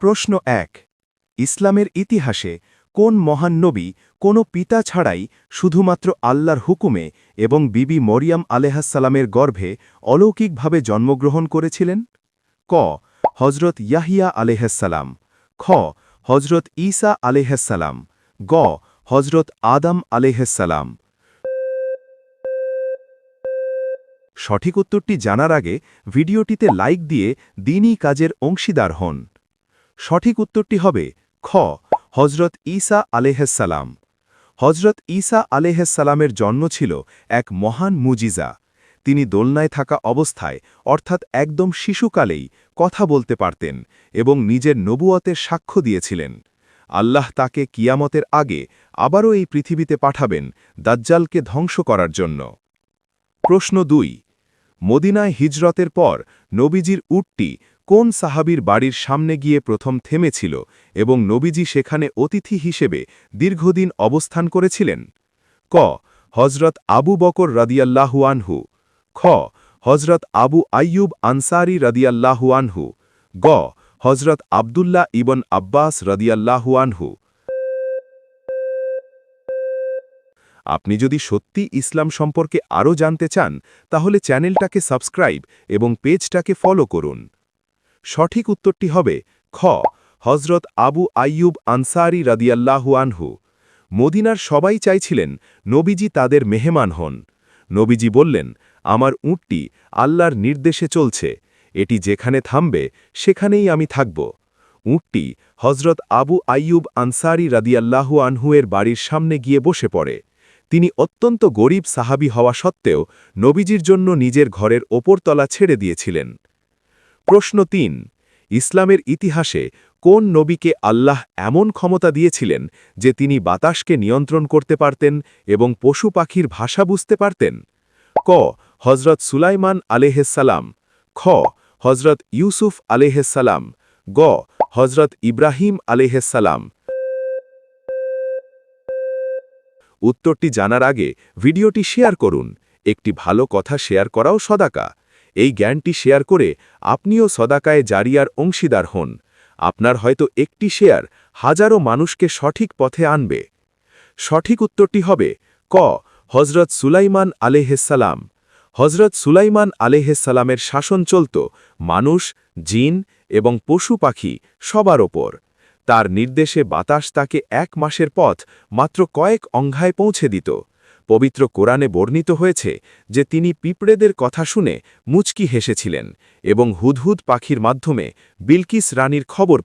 প্রশ্ন এক। ইসলামের ইতিহাসে কোন মহান নবী কোনো পিতা ছাড়াই শুধুমাত্র আল্লাহর হুকুমে এবং বিবি মরিয়াম আলেহাসালামের গর্ভে অলৌকিকভাবে জন্মগ্রহণ করেছিলেন? ক। হজরত ইয়াহিয়া আলেহাসালাম খ। হজরত ঈসা আলেহাসালাম গ। হজরত আদম আলেহাসালাম সঠিক উত্তরটি জানার আগে ভিডিওটিতে লাইক দিয়ে দিনই কাজের অংশীদার হন। সঠিক উত্তরটি হবে খ হজরত ঈসা আলেহাসালাম হজরত ঈসা আলেহাসালামের জন্ম ছিল এক মহান মুজিজা। তিনি দোলনায় থাকা অবস্থায় অর্থাৎ একদম শিশুকালেই কথা বলতে পারতেন এবং নিজের নবুয়তের সাক্ষ্য দিয়েছিলেন। আল্লাহ তাকে কিয়ামতের আগে আবারও এই পৃথিবীতে পাঠাবেন দাজ্জালকে ধ্বংস করার জন্য। প্রশ্ন দুই, মদিনায় হিজরতের পর নবীজির উটটি কোন সাহাবীর বাড়ির সামনে গিয়ে প্রথম থেমেছিল এবং নবীজি সেখানে অতিথি হিসেবে দীর্ঘদিন অবস্থান করেছিলেন? ক. হজরত আবু বকর রাদিয়াল্লাহু আনহু। খ. হজরত আবু আইয়ুব আনসারি রাদিয়াল্লাহু আনহু। গ. হজরত আবদুল্লাহ ইবন আব্বাস রাদিয়াল্লাহু আনহু। আপনি যদি সত্যি ইসলাম সম্পর্কে আরও জানতে চান, তাহলে চ্যানেলটাকে সাবস্ক্রাইব এবং পেজটাকে ফলো করুন। সঠিক উত্তরটি হবে খ হজরত আবু আইয়ুব আনসারি রাদিয়াল্লাহু আনহু। মদিনার সবাই চাইছিলেন নবীজি তাদের মেহমান হন। নবীজি বললেন, আমার উঁটটি আল্লাহর নির্দেশে চলছে। এটি যেখানে থামবে, সেখানেই আমি থাকব। উঁটটি হজরত আবু আইয়ুব আনসারি রাদিয়াল্লাহু আনহুয়ের বাড়ির সামনে গিয়ে বসে পড়ে। তিনি অত্যন্ত গরিব সাহাবি হওয়া সত্ত্বেও নবীজির জন্য নিজের ঘরের ওপরতলা ছেড়ে দিয়েছিলেন। প্রশ্ন তিন, ইসলামের ইতিহাসে কোন নবীকে আল্লাহ এমন ক্ষমতা দিয়েছিলেন যে তিনি বাতাসকে নিয়ন্ত্রণ করতে পারতেন এবং পশু পাখির ভাষা বুঝতে পারতেন? ক হজরত সুলাইমান আলেহেসালাম খ হজরত ইউসুফ আলেহেসালাম গ হজরত ইব্রাহিম আলেহেসালাম উত্তরটি জানার আগে ভিডিওটি শেয়ার করুন। একটি ভালো কথা শেয়ার করাও সদাকা। এই জ্ঞানটি শেয়ার করে আপনিও সদাকায় জারিয়ার অংশীদার হন। আপনার হয়তো একটি শেয়ার হাজারো মানুষকে সঠিক পথে আনবে। সঠিক উত্তরটি হবে, ক হজরত সুলাইমান আলেহেসালাম হজরত সুলাইমান আলেহেসালামের শাসন চলত মানুষ, জিন এবং পশু পাখি সবার ওপর। তার নির্দেশে বাতাস তাকে এক মাসের পথ মাত্র কয়েক অঙ্ঘায় পৌঁছে দিত। পবিত্র কোরআনে বর্ণিত হয়েছে যে তিনি পিঁপড়েদের কথা শুনে মুচকি হেসেছিলেন এবং হুদহুদ পাখির মাধ্যমে বিলকিস রানীর খবর